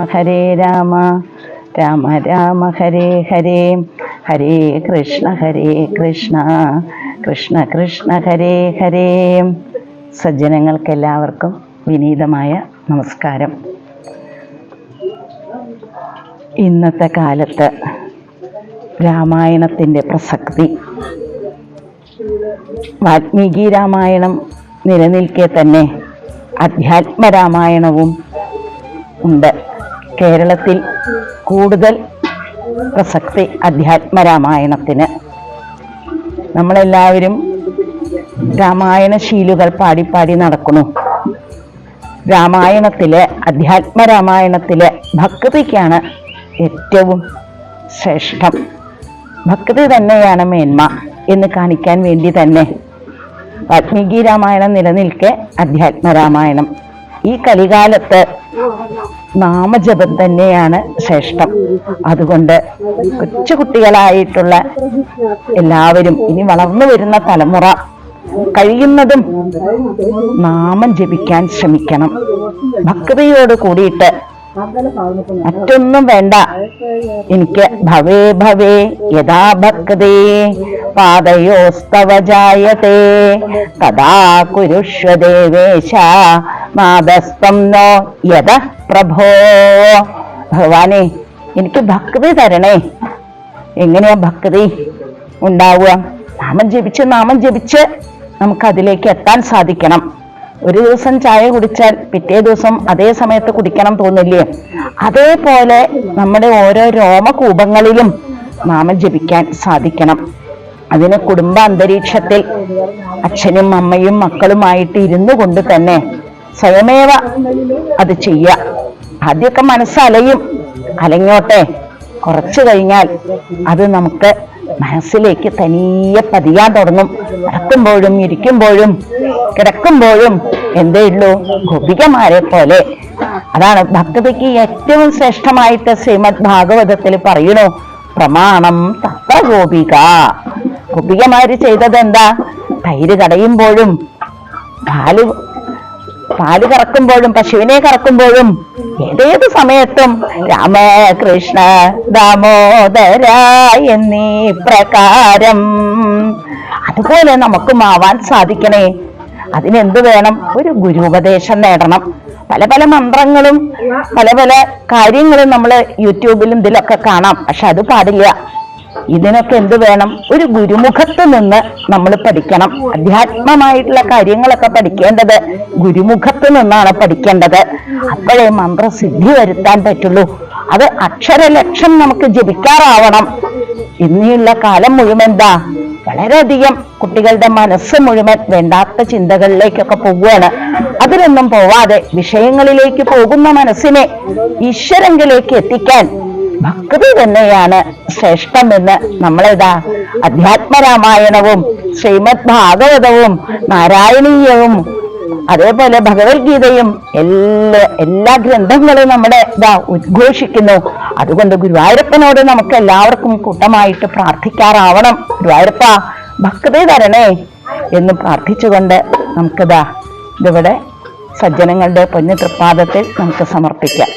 ഹരേ രാമ രാമ രാമ ഹരേ ഹരേ. ഹരേ കൃഷ്ണ ഹരേ കൃഷ്ണ. കൃഷ്ണ കൃഷ്ണ ഹരേ ഹരേ. സജ്ജനങ്ങൾക്കെല്ലാവർക്കും വിനീതമായ നമസ്കാരം. ഇന്നത്തെ കാലത്ത് രാമായണത്തിന്റെ പ്രസക്തി. വാത്മീകി രാമായണം നിലനിൽക്കെ തന്നെ അധ്യാത്മ രാമായണവും ഉണ്ട്. കേരളത്തിൽ കൂടുതൽ പ്രസക്തി അധ്യാത്മ രാമായണത്തിന് നമ്മളെല്ലാവരും രാമായണ ശീലുകൾ പാടി പാടി നടക്കുന്നു. രാമായണത്തിലെ അധ്യാത്മ രാമായണത്തിലെ ഭക്തിക്കാണ് ഏറ്റവും ശ്രേഷ്ഠം. ഭക്തി തന്നെയാണ് മേന്മ എന്ന് കാണിക്കാൻ വേണ്ടി തന്നെ വാത്മീകി രാമായണം നിലനിൽക്കെ അധ്യാത്മ രാമായണം ഈ കലികാലത്ത് നാമജപം തന്നെയാണ് ശ്രേഷ്ഠം. അതുകൊണ്ട് കൊച്ചു കുട്ടികളായിട്ടുള്ള എല്ലാവരും ഇനി വളർന്നു വരുന്ന തലമുറ കഴിയുന്നതും നാമം ജപിക്കാൻ ശ്രമിക്കണം. ഭക്തിയോട് കൂടിയിട്ട് മറ്റൊന്നും വേണ്ട. എനിക്ക് ഭവേ ഭവേ യഥാ ഭക്തേ പാദയോസ്തവ ജായത്തെ തഥാ കുരുഷ്വ ദേവേശ മാതസ്തം നോ യഥ പ്രഭോ. ഭഗവാനെ എനിക്ക് ഭക്തി തരണേ. എങ്ങനെയാ ഭക്തി ഉണ്ടാവുക? നാമം ജപിച്ച് നാമം ജപിച്ച് നമുക്ക് അതിലേക്ക് എത്താൻ സാധിക്കണം. ഒരു ദിവസം ചായ കുടിച്ചാൽ പിറ്റേ ദിവസം അതേ സമയത്ത് കുടിക്കണം തോന്നില്ലേ? അതേപോലെ നമ്മുടെ ഓരോ രോമകൂപങ്ങളിലും നാമം ജപിക്കാൻ സാധിക്കണം. അതിന് കുടുംബ അന്തരീക്ഷത്തിൽ അച്ഛനും അമ്മയും മക്കളുമായിട്ട് ഇരുന്നു കൊണ്ട് തന്നെ സ്വയമേവ അത് ചെയ്യുക ആദ്യമൊക്കെ മനസ്സലയും. അലഞ്ഞോട്ടെ. കുറച്ചു കഴിഞ്ഞാൽ അത് നമുക്ക് മനസ്സിലേക്ക് തനിയെ പതിയാൻ തുടങ്ങും. നടക്കുമ്പോഴും ഇരിക്കുമ്പോഴും കിടക്കുമ്പോഴും എന്തേ ഉള്ളൂ? ഗോപികമാരെ പോലെ. അതാണ് ഭക്തതയ്ക്ക് ഏറ്റവും ശ്രേഷ്ഠമായിട്ട് ശ്രീമദ് ഭാഗവതത്തിൽ പറയണു പ്രമാണം തത്ത ഗോപിക. ഗോപികമാര് ചെയ്തത് എന്താ തൈര് കടയുമ്പോഴും പാൽ പാൽ കറക്കുമ്പോഴും പശുവിനെ കറക്കുമ്പോഴും ഏതേത് സമയത്തും രാമകൃഷ്ണ ദാമോദര എന്നീ പ്രകാരം. അതുപോലെ നമുക്കും ആവാൻ സാധിക്കണേ. അതിനെന്ത് വേണം? ഒരു ഗുരുപദേശം നേടണം. പല പല മന്ത്രങ്ങളും പല പല കാര്യങ്ങളും നമ്മൾ യൂട്യൂബിലും ഇതിലൊക്കെ കാണാം. പക്ഷെ അത് പാടില്ല. ഇതിനൊക്കെ എന്ത് വേണം? ഒരു ഗുരുമുഖത്ത് നിന്ന് നമ്മൾ പഠിക്കണം. അധ്യാത്മമായിട്ടുള്ള കാര്യങ്ങളൊക്കെ പഠിക്കേണ്ടത് ഗുരുമുഖത്ത് നിന്നാണ് പഠിക്കേണ്ടത്. അപ്പോഴേ മന്ത്രസിദ്ധി വരുത്താൻ പറ്റുള്ളൂ. അത് അക്ഷരലക്ഷം നമുക്ക് ജപിക്കാറാവണം. ഇനിയുള്ള കാലം മുഴുവൻ എന്താ വളരെയധികം കുട്ടികളുടെ മനസ്സ് മുഴുവൻ വേണ്ടാത്ത ചിന്തകളിലേക്കൊക്കെ പോവുകയാണ്. അതിനൊന്നും പോവാതെ വിഷയങ്ങളിലേക്ക് പോകുന്ന മനസ്സിനെ ഈശ്വരങ്കിലേക്ക് എത്തിക്കാൻ ഭക്തി തന്നെയാണ് ശ്രേഷ്ഠമെന്ന് നമ്മളിതാ അധ്യാത്മരാമായണവും ശ്രീമദ് ഭാഗവതവും നാരായണീയവും അതേപോലെ ഭഗവത്ഗീതയും എല്ലാ എല്ലാ ഗ്രന്ഥങ്ങളും നമ്മുടെ ഇതാ ഉദ്ഘോഷിക്കുന്നു. അതുകൊണ്ട് ഗുരുവായൂരപ്പനോട് നമുക്ക് എല്ലാവർക്കും കൂട്ടമായിട്ട് പ്രാർത്ഥിക്കാറാവണം. ഗുരുവായൂരപ്പ ഭക്തി തരണേ എന്ന് പ്രാർത്ഥിച്ചുകൊണ്ട് നമുക്കിതാ ഇതിവിടെ സജ്ജനങ്ങളുടെ പൊന്നു തൃപ്പാദത്തിൽ നമുക്ക് സമർപ്പിക്കാം.